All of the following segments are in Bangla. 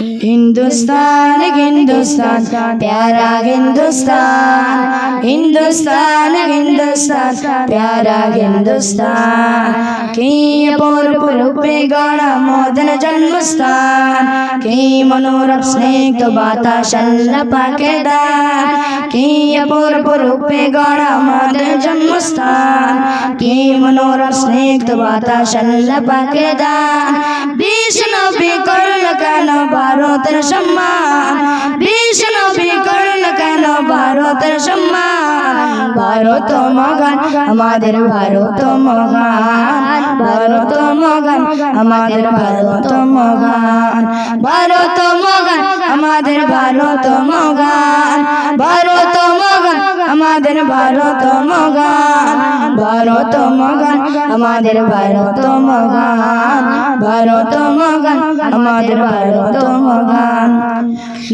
हिंदुस्तान हिंदुस्तान प्यारा हिंदुस्तान हिंदुस्तान हिंदुस्तान प्यारा हिंदुस्तान की पूर्व रूपे गण मोदन जन्मस्थान की मनोरभ स्नेह बाता शल्ल पाकेदार की पूर्व रूपे गण मोदन जन्मस्थान की मनोरभ स्नेह बाता शल्ल पाकेदार ভারত মগান আমাদের ভারত মগান ভারত মগান আমাদের ভারত মগান ভারত মগান আমাদের ভারত মগান ভারত মগান আমাদের ভারত মগান ভারত মগান আমাদের ভারত মগান ভারত মগান আমাদের ভারত মগান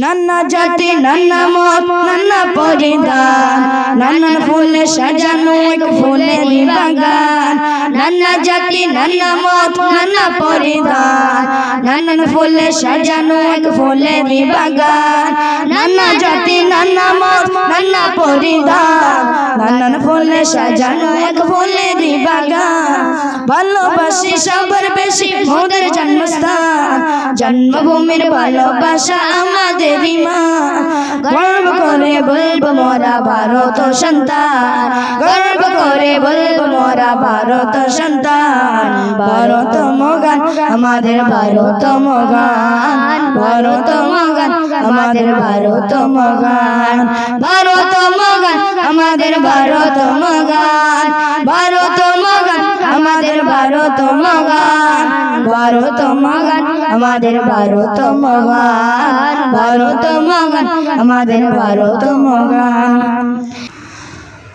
নানা জাতি, নানা মত, নানা পরিধান নানান ফুলে সাজানো এক ফুলের বাগান নানা জাতি, নানা মত, নানা পরিধান নানান ফুলে সাজানো এক ফুলের বাগান নানা জাতি, নানা মত, নানা পরিধান নানান ফুলে সাজানো এক ফুলের বাগান ভালোবাসি সবার বেশি, মোদের জন্মস্থান। জন্মভূমির ভালোবাসা আমাদের মা। গর্ব করে বলব মোরা ভারত সন্তান। গর্ব করে বলব মোরা ভারত সন্তান। ভারত আমাদের ভারত মগান ভারত মগান আমাদের ভারত মগান ভারত মগান আমাদের ভারত মগান ভারত মগান আমাদের ভারত মগান ভারত মগান আমাদের ভারত মগান ভারত মগান আমাদের ভারত মগান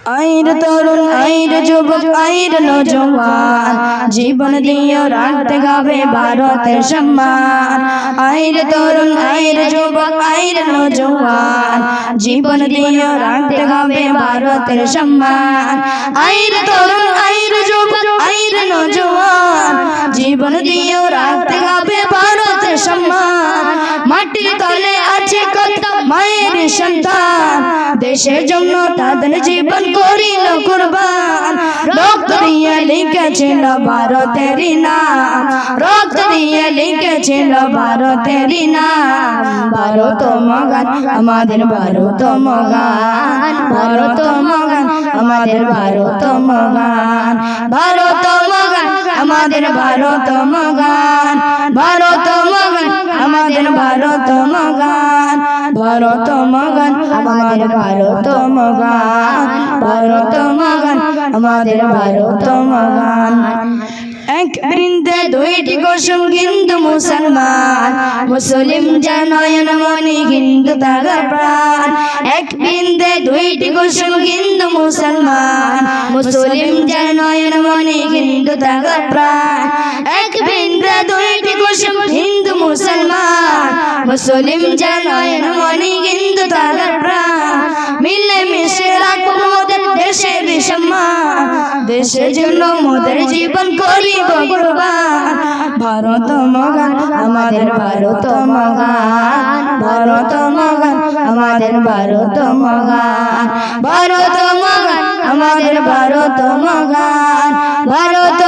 আইর তরুণ আইর যুবক আইর নজওয়ান জীবন দিয়ে রাখতে গাবে ভারতের সম্মান আইর তরুণ আইর যুবক আইর নজওয়ান জীবন দিয়ে রাখতে গাবে ভারতের সম্মান আইর তরুণ আইর যুবক আইর নজওয়ান জীবন দিয়ে রাখতে গাবে ভারতের সম্মান মাটির তলে আছে কত মায়ের সন্তান দেশের জন্য তাদের জীবন করিল কুরবান। রক্ত দিয়ে লিখেছিল ভারতের নাম। রক্ত দিয়ে লিখেছিল ভারতের নাম। ভারত মগান আমাদের ভারত মগান ভারত মগান আমাদের ভারত মগান ভারত মগান আমাদের ভারত মগান ভারত মগান আমাদের ভারত মগান ভারত মগান আমাদের ভারত মগান ভারত মগান আমাদের ভারত মগান এক বৃন্দে দুইটি কুসুম হিন্দু মুসলমান, মুসলিম জনয়ন মনি হিন্দু তাগা প্রাণ। এক বৃন্দে দুইটি কুসুম হিন্দু মুসলমান, মুসলিম জনয়ন মনি হিন্দু তাগা প্রাণ। এক হিন্দু মুসলমান। মুসলিম জনয়ন মনি হিন্দু তাগা প্রাণ। মিলে মিশে রাখব মোদের দেশের দেশের জন্য মোদের জীবন করিব ভারত মগান আমাদের ভারত মগান ভারত মগান আমাদের ভারত মগান ভারত মগান আমাদের ভারত মগান ভারত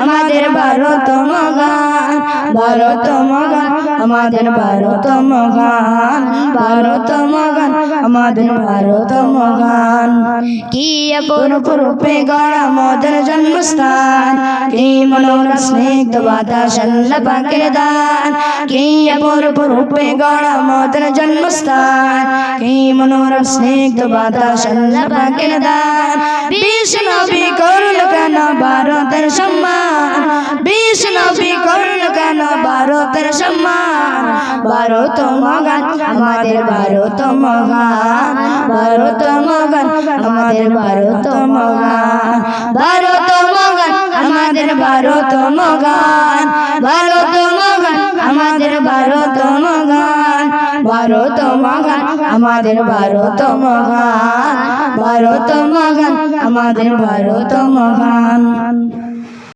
আমাদের ভারত মগান ভারত মগান আমাদের ভারত মগান ভারত মগান আমাদের ভারত মগান কি অপূর্ব রূপে গড়া মোদের জন্মস্থান? কি মনোর স্নিগ্ধ বাতাসল্ল পাকের দান কি অপূর্ব রূপে গড়া মোদের জন্মস্থান কি মনোর স্নিগ্ধ মগান আমাদের মগান মগান আমাদের ভারত মগান আমাদের গান, ভারতম গান, আমাদের ভারতম গান ভারতম গান, আমাদের ভারতম গান ভারতম গান, আমাদের ভারতম মগান